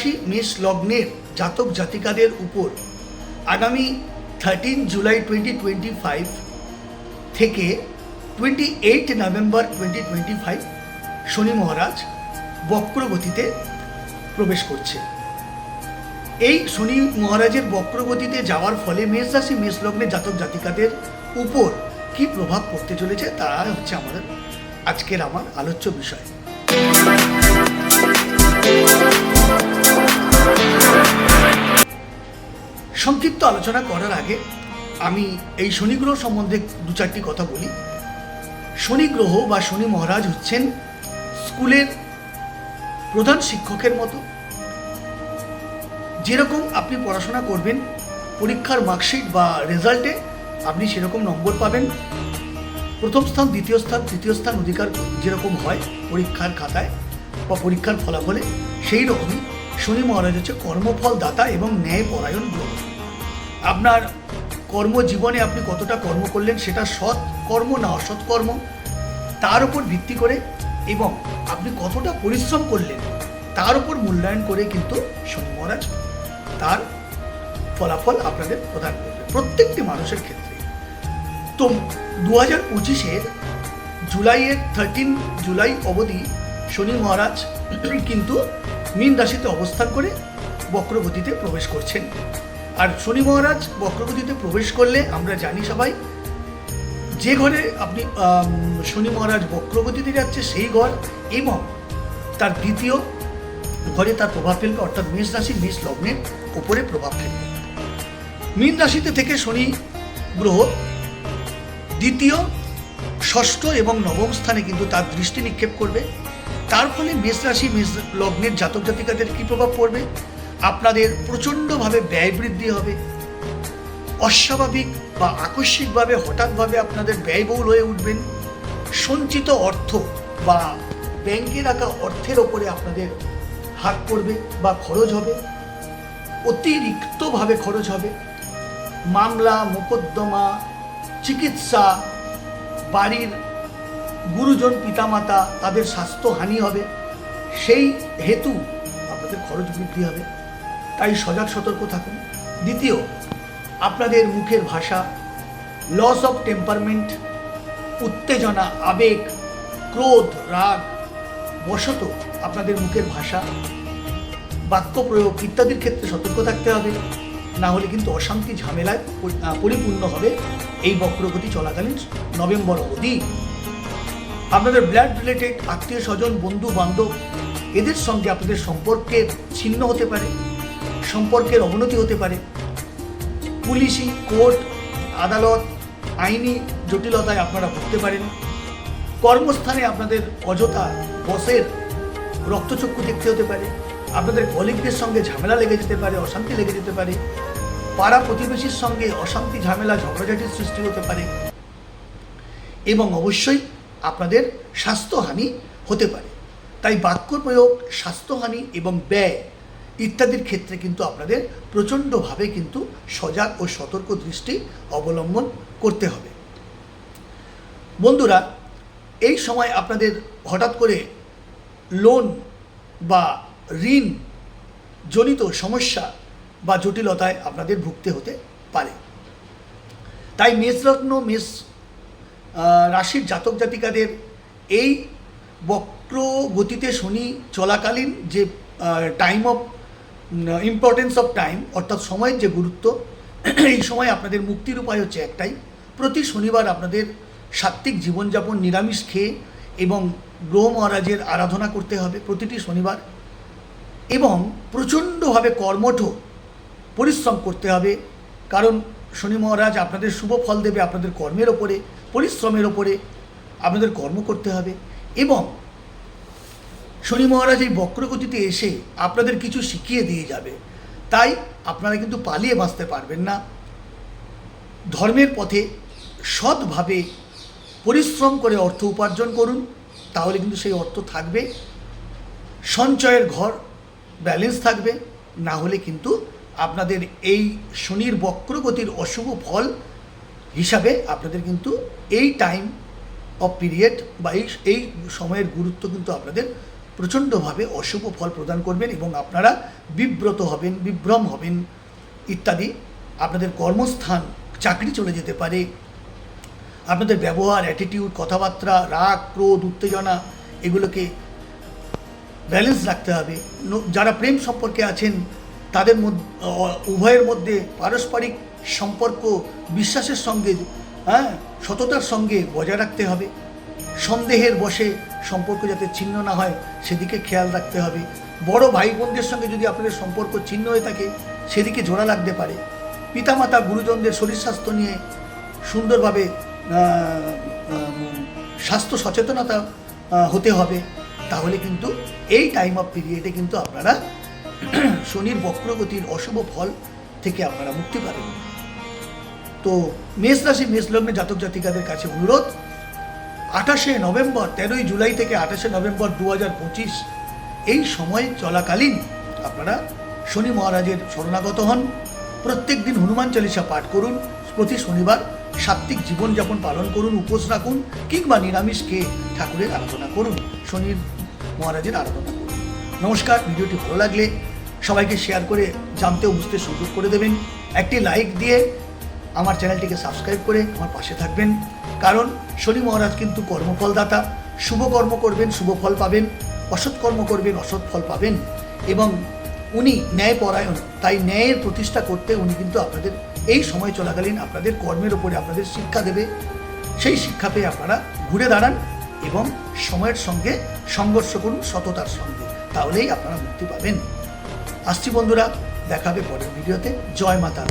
রাশি মেষ লগ্নের জাতক জাতিকাদের উপর আগামী thirteen July twenty twenty five থেকে twenty eight November twenty twenty five Shani Maharaj বক্রগতিতে প্রবেশ করছে। এই শনি মহারাজের বক্রগতিতে যাওয়ার ফলে মেষ রাশি মেষ জাতক জাতিকাদের উপর কি প্রভাব পড়তে চলেছে তা হচ্ছে আমাদের আজকের আমার আলোচ্য বিষয়। সংক্ষিপ্ত আলোচনা করার আগে আমি এই শনি গ্রহ সম্বন্ধে দু চারটি কথা বলি। শনি গ্রহ বা শনি মহারাজ হচ্ছেন স্কুলের প্রধান শিক্ষকের মতো। যেরকম আপনি পড়াশোনা করবেন, পরীক্ষার মার্কশিট বা রেজাল্টে আপনি সেরকম নম্বর পাবেন। প্রথম স্থান, দ্বিতীয় স্থান, তৃতীয় স্থান অধিকার যেরকম হয় পরীক্ষার খাতায় বা পরীক্ষার ফলাফলে সেই রকমই শনি মহারাজ হচ্ছে কর্মফল দাতা এবং ন্যায় পরায়ণ গ্রহ আপনার কর্মজীবনে আপনি কতটা কর্ম করলেন সেটা সৎ কর্ম না অসৎ কর্ম? তার উপর ভিত্তি করে এবং আপনি কতটা পরিশ্রম করলেন তার উপর মূল্যায়ন করে কিন্তু শনি মহারাজ তার ফলাফল আপনাদের প্রদান করবে প্রত্যেকটি মানুষের ক্ষেত্রে। তো দু হাজার পঁচিশের জুলাইয়ের থার্টিন জুলাই অবধি শনি মহারাজ কিন্তু মীন রাশিতে অবস্থান করে বক্রগতিতে প্রবেশ করছেন। আর শনি মহারাজ বক্রগতিতে প্রবেশ করলে আমরা জানি সবাই, যে ঘরে আপনি শনি মহারাজ বক্রগতিতে যাচ্ছে সেই ঘর এবং তার দ্বিতীয় ঘরে তার প্রভাব ফেলবে, অর্থাৎ মেষ রাশি, মেষ লগ্নের উপরে প্রভাব ফেলবে। মীন রাশিতে থেকে শনি গ্রহ দ্বিতীয়, ষষ্ঠ এবং নবম স্থানে কিন্তু তার দৃষ্টি নিক্ষেপ করবে। তার ফলে মেষ রাশি, মেষ লগ্নের জাতক জাতিকাদের কী প্রভাব পড়বে? আপনাদের প্রচণ্ডভাবে ব্যয় বৃদ্ধি হবে। অস্বাভাবিক বা আকস্মিকভাবে হঠাৎভাবে আপনাদের ব্যয়বহুল হয়ে উঠবেন। সঞ্চিত অর্থ বা ব্যাংকে রাখা অর্থের ওপরে আপনাদের হাত পড়বে বা খরচ হবে। অতিরিক্তভাবে খরচ হবে। মামলা, মোকদ্দমা, চিকিৎসা, বাড়ির গুরুজন পিতামাতা তাদের স্বাস্থ্যহানি হবে, সেই হেতু আপনাদের খরচ বৃদ্ধি হবে। তাই সজাগ সতর্ক থাকুন। দ্বিতীয়, আপনাদের মুখের ভাষা লস অফ টেম্পারমেন্ট উত্তেজনা, আবেগ, ক্রোধ, রাগ, বশত আপনাদের মুখের ভাষা, বাক্য প্রয়োগ ইত্যাদির ক্ষেত্রে সতর্ক থাকতে হবে। না হলে কিন্তু অশান্তি, ঝামেলায় পরিপূর্ণ হবে। এই বক্রগতি চলাকালীন নভেম্বর অবধি আপনাদের ব্লাড রিলেটেড আত্মীয় স্বজন, বন্ধু, বান্ধব, এদের সঙ্গে আপনাদের সম্পর্কের ছিন্ন হতে পারে, সম্পর্কের অবনতি হতে পারে। পুলিশি, কোর্ট, আদালত, আইনি জটিলতায় আপনারা ভুগতে পারেন। কর্মস্থানে আপনাদের অযথা বসের রক্তচক্ষু দেখতে হতে পারে। আপনাদের কলিগদের সঙ্গে ঝামেলা লেগে যেতে পারে, অশান্তি লেগে যেতে পারে। পাড়া প্রতিবেশীর সঙ্গে অশান্তি, ঝামেলা, ঝগড়াঝাটির সৃষ্টি হতে পারে। এবং অবশ্যই আপনাদের স্বাস্থ্যহানি হতে পারে। তাই বাক্য প্রয়োগ স্বাস্থ্যহানি এবং ব্যয় ইত্যাদির ক্ষেত্রে কিন্তু আপনাদের প্রচণ্ডভাবে কিন্তু সজাগ ও সতর্ক দৃষ্টি অবলম্বন করতে হবে। বন্ধুরা, এই সময় আপনাদের হঠাৎ করে লোন বা ঋণ জনিত সমস্যা বা জটিলতায় আপনাদের ভুগতে হতে পারে। তাই মেষরত্ন মেষ রাশির জাতক জাতিকাদের এই বক্র গতিতে শনি চলাকালীন যে time of importance of time অর্থাৎ সময়ের যে গুরুত্ব, এই সময় আপনাদের মুক্তির উপায় হচ্ছে একটাই। প্রতি শনিবার আপনাদের সাত্ত্বিক জীবনযাপন নিরামিষ খেয়ে এবং গ্রহ মহারাজের আরাধনা করতে হবে প্রতিটি শনিবার এবং প্রচণ্ডভাবে কর্মঠ পরিশ্রম করতে হবে। কারণ শনি মহারাজ আপনাদের শুভ ফল দেবে আপনাদের কর্মের ওপরে, পরিশ্রমের ওপরে, আপনাদের কর্ম করতে হবে এবং শনি মহারাজ এই বক্রগতিতে এসে আপনাদের কিছু শিখিয়ে দিয়ে যাবে। তাই আপনারা কিন্তু পালিয়ে বাঁচতে পারবেন না। ধর্মের পথে সৎভাবে পরিশ্রম করে অর্থ উপার্জন করুন, তাহলে কিন্তু সেই অর্থ থাকবে। সঞ্চয়ের ঘর ব্যালেন্স থাকবে, না হলে কিন্তু আপনাদের এই শনির বক্রগতির অশুভ ফল হিসাবে আপনাদের কিন্তু এই টাইম অফ পিরিয়ড বা এই এই সময়ের গুরুত্ব কিন্তু আপনাদের প্রচণ্ডভাবে অশুভ ফল প্রদান করবেন এবং আপনারা বিব্রত হবেন, বিভ্রম হবেন ইত্যাদি। আপনাদের কর্মস্থান, চাকরি চলে যেতে পারে। আপনাদের ব্যবহার অ্যাটিটিউড কথাবার্তা, রাগ, ক্রোধ, উত্তেজনা, এগুলোকে ব্যালেন্স রাখতে হবে। যারা প্রেম সম্পর্কে আছেন তাদের উভয়ের মধ্যে পারস্পরিক সম্পর্ক বিশ্বাসের সঙ্গে হ্যাঁ সততার সঙ্গে বজায় রাখতে হবে। সন্দেহের বশে সম্পর্ক যাতে ছিন্ন না হয়, সেদিকে খেয়াল রাখতে হবে। বড় ভাই বোনদের সঙ্গে যদি আপনাদের সম্পর্ক ছিন্ন হয়ে থাকে, সেদিকে জোড়া লাগতে পারে। পিতামাতা, গুরুজনদের শরীর স্বাস্থ্য নিয়ে সুন্দরভাবে স্বাস্থ্য সচেতনতা হতে হবে। তাহলে কিন্তু এই টাইম অফ পিরিয়ডে কিন্তু আপনারা শনির বক্রগতির অশুভ ফল থেকে আপনারা মুক্তি পাবেন। তো মেষ রাশি, মেষ লগ্নে জাতক জাতিকাদের কাছে অনুরোধ, আঠাশে নভেম্বর, তেরোই জুলাই থেকে আঠাশে নভেম্বর দু পঁচিশ এই সময় চলাকালীন আপনারা শনি মহারাজের শরণাগত হন। প্রত্যেক দিন হনুমান চালিসা পাঠ করুন। প্রতি শনিবার সাত্ত্বিক জীবনযাপন পালন করুন, উপোস রাখুন কিংবা নিরামিষ খেয়ে ঠাকুরের আরাধনা করুন, শনির মহারাজের আরাধনা করুন। নমস্কার, ভিডিওটি ভালো লাগলে সবাইকে শেয়ার করে জানতে ও বুঝতে সুযোগ করে দেবেন। একটি লাইক দিয়ে আমার চ্যানেলটিকে সাবস্ক্রাইব করে আমার পাশে থাকবেন। কারণ শনি মহারাজ কিন্তু কর্মফলদাতা। শুভ কর্ম করবেন, শুভ ফল পাবেন, অসৎ কর্ম করবেন, অসৎ ফল পাবেন এবং উনি ন্যায়পরায়ণ তাই ন্যায়ের প্রতিষ্ঠা করতে উনি কিন্তু আপনাদের এই সময় চলাকালীন আপনাদের কর্মের ওপরে আপনাদের শিক্ষা দেবে। সেই শিক্ষা পেয়ে আপনারা ঘুরে দাঁড়ান এবং সময়ের সঙ্গে সংঘর্ষ করুন সততার সঙ্গে। তাহলেই আপনারা মুক্তি পাবেন। আসছি বন্ধুরা দেখাবে পরের ভিডিওতে। জয় মাতা